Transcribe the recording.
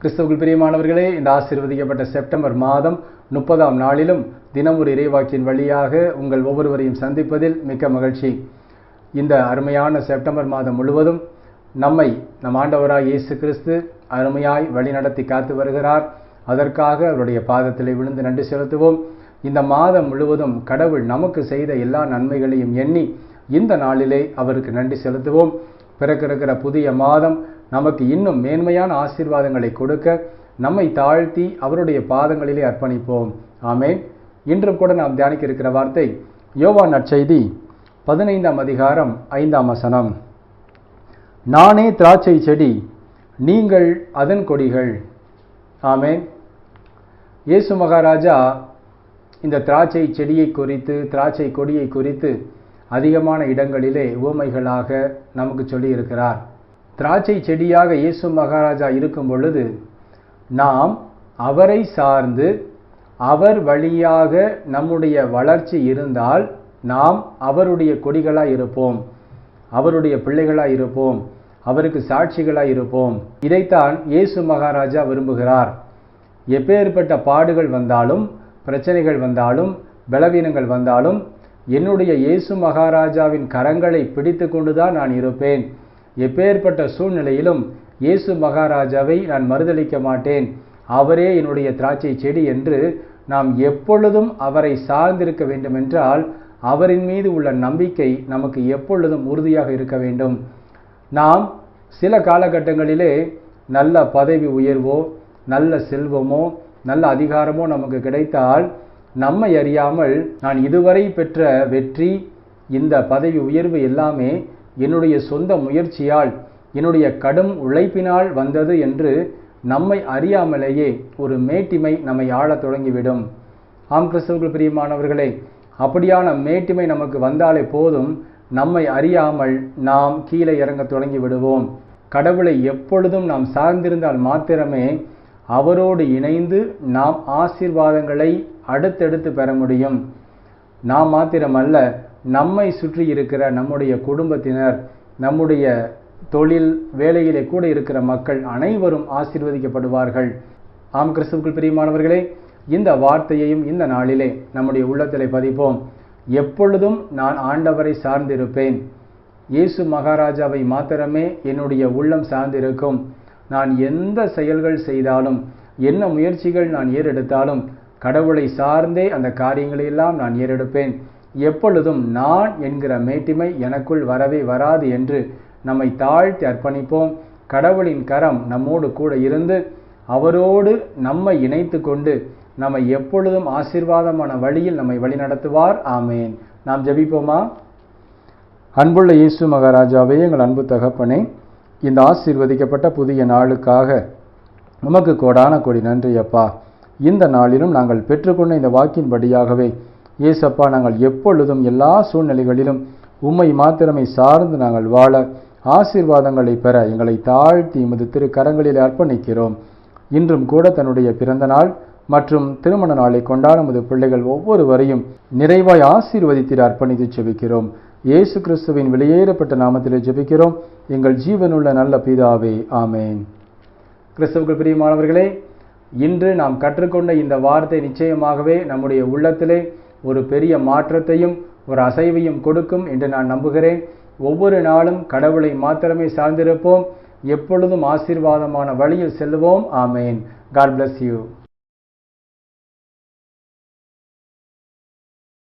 கிறிஸ்தவர்கள் பிரியமானவர்களே இந்த ஆசீர்வதிக்கப்பட்ட செப்டம்பர் மாதம் முப்பதாம் நாளிலும் தினம் ஒரு இறைவாக்கின் வழியாக உங்கள் ஒவ்வொருவரையும் சந்திப்பதில் மிக்க மகிழ்ச்சி. இந்த அருமையான செப்டம்பர் மாதம் முழுவதும் நம்மை நம் ஆண்டவராக இயேசு கிறிஸ்து அருமையாய் வழிநடத்தி காத்து வருகிறார். அதற்காக அவருடைய பாதத்தில் விழுந்து நன்றி செலுத்துவோம். இந்த மாதம் முழுவதும் கடவுள் நமக்கு செய்த எல்லா நன்மைகளையும் எண்ணி இந்த நாளிலே அவருக்கு நன்றி செலுத்துவோம். பிறக்கிருக்கிற புதிய மாதம் நமக்கு இன்னும் மேன்மையான ஆசீர்வாதங்களை கொடுக்க நம்மை தாழ்த்தி அவருடைய பாதங்களிலே அர்ப்பணிப்போம். ஆமே இன்றும் கூட நாம் தியானிக்க இருக்கிற வார்த்தை யோவா நற்செய்தி பதினைந்தாம் அதிகாரம் ஐந்தாம் வசனம். நானே திராட்சை செடி நீங்கள் அதன் கொடிகள். ஆமே இயேசு மகாராஜா இந்த திராட்சை செடியை குறித்து திராட்சை கொடியை குறித்து அதிகமான இடங்களிலே உவமைகளாக நமக்கு சொல்லியிருக்கிறார். திராட்சை செடியாக இயேசு மகாராஜா இருக்கும் பொழுது நாம் அவரை சார்ந்து அவர் வழியாக நம்முடைய வளர்ச்சி இருந்தால் நாம் அவருடைய கொடிகளாக இருப்போம் அவருடைய பிள்ளைகளாக இருப்போம் அவருக்கு சாட்சிகளாக இருப்போம். இதைத்தான் இயேசு மகாராஜா விரும்புகிறார். எப்பேற்பட்ட பாடுகள் வந்தாலும் பிரச்சனைகள் வந்தாலும் பலவீனங்கள் வந்தாலும் என்னுடைய இயேசு மகாராஜாவின் கரங்களை பிடித்து கொண்டுதான் நான் இருப்பேன். எப்பேற்பட்ட சூழ்நிலையிலும் இயேசு மகாராஜாவை நான் மறுதளிக்க மாட்டேன். அவரே என்னுடைய திராட்சை செடி என்று நாம் எப்பொழுதும் அவரை சார்ந்திருக்க வேண்டுமென்றால் அவரின் மீது உள்ள நம்பிக்கை நமக்கு எப்பொழுதும் உறுதியாக இருக்க வேண்டும். நாம் சில காலகட்டங்களிலே நல்ல பதவி உயர்வோ நல்ல செல்வமோ நல்ல அதிகாரமோ நமக்கு கிடைத்தால் நம்மை அறியாமல் நான் இதுவரை பெற்ற வெற்றி இந்த பதவி உயர்வு எல்லாமே என்னுடைய சொந்த முயற்சியால் என்னுடைய கடும் உழைப்பினால் வந்தது என்று நம்மை அறியாமலேயே ஒரு மேட்டிமை நம்மை ஆளத் தொடங்கிவிடும். ஆம் கிறிஸ்தவர்கள் பிரியமானவர்களே அப்படியான மேட்டிமை நமக்கு வந்தாலே போதும் நம்மை அறியாமல் நாம் கீழே இறங்க தொடங்கி விடுவோம் கடவுளை எப்பொழுதும் நாம் சார்ந்திருந்தால் மாத்திரமே அவரோடு இணைந்து நாம் ஆசீர்வாதங்களை அடுத்தடுத்து பெற முடியும். நாம் மாத்திரமல்ல நம்மை சுற்றி இருக்கிற நம்முடைய குடும்பத்தினர் நம்முடைய தொழில் வேலையிலே கூட இருக்கிற மக்கள் அனைவரும் ஆசீர்வதிக்கப்படுவார்கள். ஆம் கிறிஸ்துவுக்குள் பிரியமானவர்களே இந்த வார்த்தையையும் இந்த நாளிலே நம்முடைய உள்ளத்திலே பதிப்போம். எப்பொழுதும் நான் ஆண்டவரை சார்ந்திருப்பேன். இயேசு மகாராஜாவை மாத்திரமே என்னுடைய உள்ளம் சார்ந்திருக்கும். நான் எந்த செயல்கள் செய்தாலும் என்ன முயற்சிகள் நான் ஏறெடுத்தாலும் கடவுளை சார்ந்தே அந்த காரியங்களையெல்லாம் நான் ஏறெடுப்பேன். எப்பொழுதும் நான் என்கிற மேட்டிமை எனக்குள் வரவே வராது என்று நம்மை தாழ்த்தி அர்ப்பணிப்போம். கடவுளின் கரம் நம்மோடு கூட இருந்து அவரோடு நம்மை இணைத்து கொண்டு நம்மை எப்பொழுதும் ஆசீர்வாதமான வழியில் நம்மை வழிநடத்துவார். ஆமேன். நாம் ஜபிப்போமா? அன்புள்ள இயேசு மகாராஜாவே எங்கள் அன்பு தகப்பனே இந்த ஆசீர்வதிக்கப்பட்ட புதிய நாளுக்காக உமக்கு கோடான கொடி நன்றி அப்பா. இந்த நாளிலும் நாங்கள் பெற்றுக்கொண்ட இந்த வாக்கின்படியாகவே இயேசப்பா நாங்கள் எப்பொழுதும் எல்லா சூழ்நிலைகளிலும் உம்மை மாத்திரமை சார்ந்து நாங்கள் வாழ ஆசீர்வாதங்களை பெற எங்களை தாழ்த்தி எமது திரு கரங்களில் அர்ப்பணிக்கிறோம். இன்றும் கூட தன்னுடைய பிறந்த நாள் மற்றும் திருமண நாளை கொண்டாட நமது பிள்ளைகள் ஒவ்வொருவரையும் நிறைவாய் ஆசீர்வதித்திட அர்ப்பணித்து ஜெபிக்கிறோம். இயேசு கிறிஸ்துவின் வெளியேறப்பட்ட நாமத்திலே ஜெபிக்கிறோம். எங்கள் ஜீவனுள்ள நல்ல பிதாவே ஆமேன். கிறிஸ்துவுக்கு பிரியமானவர்களே இன்று நாம் கற்றுக்கொண்ட இந்த வார்த்தை நிச்சயமாகவே நம்முடைய உள்ளத்திலே ஒரு பெரிய மாற்றத்தையும் ஒரு அசைவையும் கொடுக்கும் என்று நான் நம்புகிறேன். ஒவ்வொரு நாளும் கடவுளை மாத்திரமே சார்ந்திருப்போம். எப்பொழுதும் ஆசீர்வாதமான வழியில் செல்லுவோம். ஆமேன். God bless you